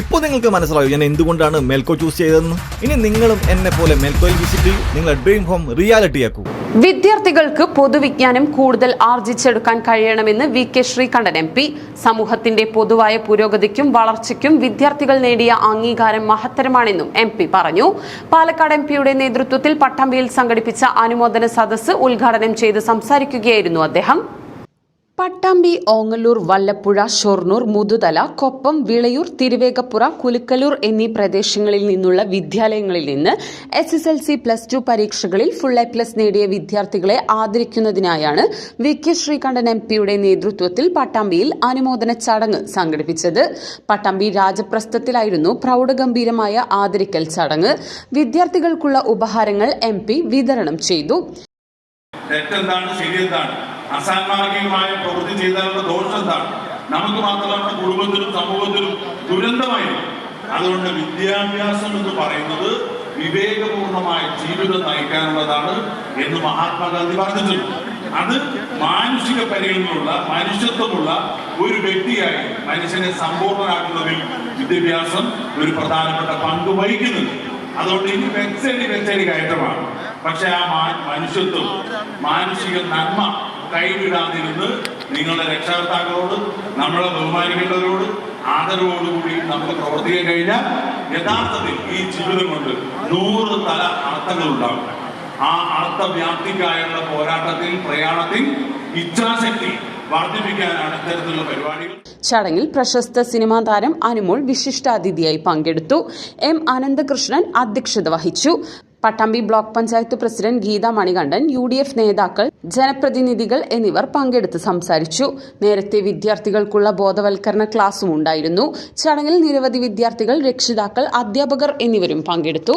ഇപ്പോൾ നിങ്ങൾക്ക് മനസ്സിലാവും ഞാൻ എന്തുകൊണ്ടാണ് മെൽക്കോ ചൂസ് ചെയ്തതെന്ന്? ഇനി നിങ്ങളും എന്നെ പോലെ മെൽക്കോയിൽ വിസിറ്റ് ചെയ്യൂ. നിങ്ങളുടെ ഡ്രീം ഹോം റിയാലിറ്റി ആക്കൂ. വിദ്യാർത്ഥികൾക്ക് പൊതുവിജ്ഞാനം കൂടുതൽ ആർജിച്ചെടുക്കാൻ കഴിയണമെന്ന് V K Sreekantan M P. സമൂഹത്തിന്റെ പൊതുവായ പുരോഗതിക്കും വളർച്ചയ്ക്കും വിദ്യാർത്ഥികൾ നേടിയ അംഗീകാരം മഹത്തരമാണെന്നും എം പി പറഞ്ഞു. പാലക്കാട് എം പിയുടെ നേതൃത്വത്തിൽ പട്ടാമ്പിയിൽ സംഘടിപ്പിച്ച അനുമോദന സദസ്സ് ഉദ്ഘാടനം ചെയ്ത് സംസാരിക്കുകയായിരുന്നു അദ്ദേഹം. പട്ടാമ്പി ഓങ്ങല്ലൂർ വല്ലപ്പുഴ ഷൊർണൂർ മുതുതല കൊപ്പം വിളയൂർ തിരുവേഗപ്പുറ കുലുക്കലൂർ എന്നീ പ്രദേശങ്ങളിൽ നിന്നുള്ള വിദ്യാലയങ്ങളിൽ നിന്ന് S S L C plus two പരീക്ഷകളിൽ ഫുൾ എ പ്ലസ് നേടിയ വിദ്യാർത്ഥികളെ ആദരിക്കുന്നതിനായാണ് വി കെ ശ്രീകണ്ഠൻ എം പിയുടെ നേതൃത്വത്തിൽ പട്ടാമ്പിയിൽ അനുമോദന ചടങ്ങ് സംഘടിപ്പിച്ചത്. പട്ടാമ്പി രാജപ്രസ്ഥത്തിലായിരുന്നു പ്രൗഢഗംഭീരമായ ആദരിക്കൽ ചടങ്ങ്. വിദ്യാർത്ഥികൾക്കുള്ള ഉപഹാരങ്ങൾ എം വിതരണം ചെയ്തു. തെറ്റെന്താണ്? ശരിയെന്താണ്? അസാൻമാർഗികമായ പ്രവൃത്തി ചെയ്താലുള്ള ദോഷം എന്താണ്? നമുക്ക് മാത്രമല്ല കുടുംബത്തിലും സമൂഹത്തിലും ദുരന്തമായിരുന്നു. അതുകൊണ്ട് വിദ്യാഭ്യാസം എന്ന് പറയുന്നത് വിവേകപൂർണമായ ജീവിതം നയിക്കാനുള്ളതാണ് എന്ന് മഹാത്മാഗാന്ധി പറഞ്ഞിട്ടുണ്ട് അത് മാനുഷിക പരിഗണനയുള്ള മനുഷ്യത്വമുള്ള ഒരു വ്യക്തിയായി മനുഷ്യനെ സമ്പൂർണനാക്കുന്നതിൽ വിദ്യാഭ്യാസം ഒരു പ്രധാനപ്പെട്ട പങ്ക് വഹിക്കുന്നുണ്ട്. അതുകൊണ്ട് ഇനി വെച്ചടി വെച്ചടി കയറ്റമാണ്. പക്ഷെ ആ മനുഷ്യത്വം മാനുഷിക നന്മ കൈവിടാതിരുന്ന് നിങ്ങളുടെ രക്ഷകർത്താക്കളോട് നമ്മളെ ബഹുമാനിക്കേണ്ടവരോട് ആദരവോടുകൂടി നമുക്ക് പ്രവർത്തിക്കാൻ കഴിഞ്ഞാൽ യഥാർത്ഥത്തിൽ ഈ ജീവിതം കൊണ്ട് നൂറ് തല അർത്ഥങ്ങൾ ഉണ്ടാകും ആ അർത്ഥവ്യാപ്തിക്കായുള്ള പോരാട്ടത്തിൽ പ്രയാണത്തിൽ ഇച്ഛാശക്തി വർദ്ധിപ്പിക്കാനാണ് ഇത്തരത്തിലുള്ള പരിപാടികൾ ചടങ്ങിൽ പ്രശസ്ത സിനിമാ താരം അനുമോൾ വിശിഷ്ടാതിഥിയായി പങ്കെടുത്തു. എം അനന്തകൃഷ്ണൻ അധ്യക്ഷത വഹിച്ചു. Pattambi block panchayat president Geetha Manikandan U D F നേതാക്കൾ ജനപ്രതിനിധികൾ എന്നിവർ പങ്കെടുത്ത് സംസാരിച്ചു. നേരത്തെ വിദ്യാർത്ഥികൾക്കുള്ള ബോധവൽക്കരണ ക്ലാസും ഉണ്ടായിരുന്നു. ചടങ്ങിൽ നിരവധി വിദ്യാർത്ഥികൾ രക്ഷിതാക്കൾ അധ്യാപകർ എന്നിവരും പങ്കെടുത്തു.